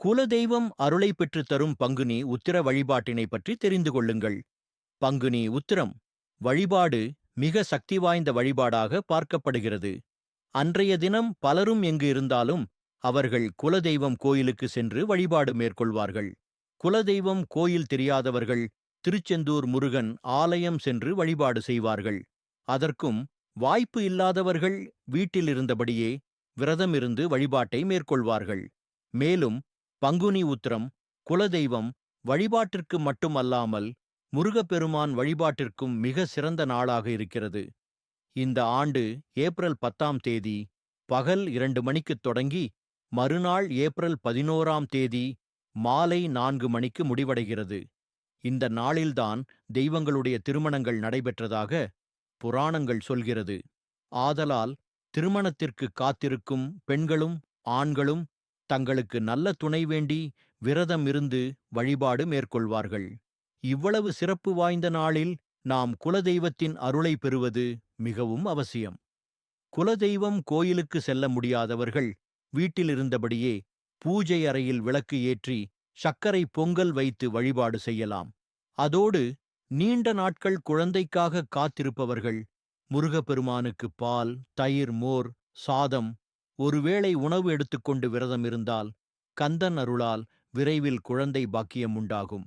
குலதெய்வம் அருளை பெற்றுத் தரும் பங்குனி உத்திர வழிபாட்டினை பற்றி தெரிந்து கொள்ளுங்கள். பங்குனி உத்திரம் வழிபாடு மிக சக்தி வாய்ந்த வழிபாடாக பார்க்கப்படுகிறது. அன்றைய தினம் பலரும் எங்கு இருந்தாலும் அவர்கள் குலதெய்வம் கோயிலுக்கு சென்று வழிபாடு மேற்கொள்வார்கள். குலதெய்வம் கோயில் தெரியாதவர்கள் திருச்செந்தூர் முருகன் ஆலயம் சென்று வழிபாடு செய்வார்கள். அதற்கும் வாய்ப்பு இல்லாதவர்கள் வீட்டில் இருந்தபடியே விரதமிருந்து வழிபாட்டை மேற்கொள்வார்கள். மேலும் பங்குனி உத்திரம் குலதெய்வம் வழிபாட்டிற்கு மட்டுமல்லாமல் முருகப்பெருமான் வழிபாட்டிற்கும் மிக சிறந்த நாளாக இருக்கிறது. இந்த ஆண்டு ஏப்ரல் பத்தாம் தேதி பகல் இரண்டு மணிக்குத் தொடங்கி மறுநாள் ஏப்ரல் பதினோராம் தேதி மாலை நான்கு மணிக்கு முடிவடைகிறது. இந்த நாளில்தான் தெய்வங்களுடைய திருமணங்கள் நடைபெற்றதாக புராணங்கள் சொல்கிறது. ஆதலால் திருமணத்திற்கு காத்திருக்கும் பெண்களும் ஆண்களும் தங்களுக்கு நல்ல துணை வேண்டி விரதம் இருந்து வழிபாடு மேற்கொள்வார்கள். இவ்வளவு சிறப்பு வாய்ந்த நாளில் நாம் குலதெய்வத்தின் அருளை பெறுவது மிகவும் அவசியம். குலதெய்வம் கோயிலுக்கு செல்ல முடியாதவர்கள் வீட்டிலிருந்தபடியே பூஜை அறையில் விளக்கு ஏற்றி சர்க்கரை பொங்கல் வைத்து வழிபாடு செய்யலாம். அதோடு நீண்ட நாட்கள் குழந்தைக்காக காத்திருப்பவர்கள் முருகப்பெருமானுக்கு பால் தயிர் மோர் சாதம் ஒருவேளை உணவு எடுத்துக்கொண்டு விரதம் இருந்தால் கந்தன் அருளால் விரைவில் குழந்தை பாக்கியம் உண்டாகும்.